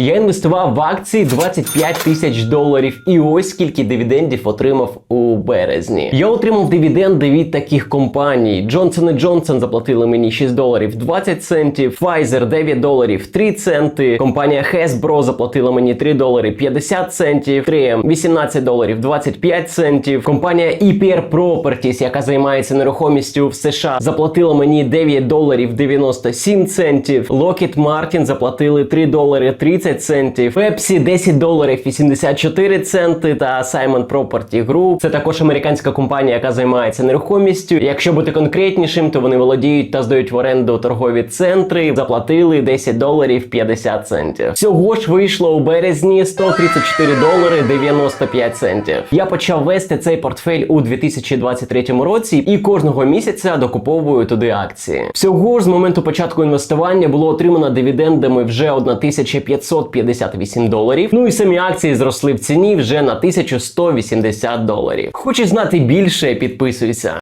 Я інвестував в акції 25 тисяч доларів, і ось скільки дивідендів отримав у березні. Я отримав дивіденди від таких компаній. Johnson Johnson заплатили мені 6 доларів 20 центів, Pfizer 9 доларів 3 центи. Компанія Hasbro заплатила мені 3 долари 50 центів, 3M 18 доларів 25 центів. Компанія EPR Properties, яка займається нерухомістю в США, заплатила мені 9 доларів 97 центів. Lockheed Martin заплатили 3 долари 30 центів. Pepsi 10 доларів 84 центи та Simon Property Group. Це також американська компанія, яка займається нерухомістю. Якщо бути конкретнішим, то вони володіють та здають в оренду торгові центри. Заплатили 10 доларів 50 центів. Всього ж вийшло у березні 134 долари 95 центів. Я почав вести цей портфель у 2023 році і кожного місяця докуповую туди акції. Всього ж з моменту початку інвестування було отримано дивідендами вже 1558 доларів. Ну і самі акції зросли в ціні вже на 1180 доларів. Хочеш знати більше? Підписуйся.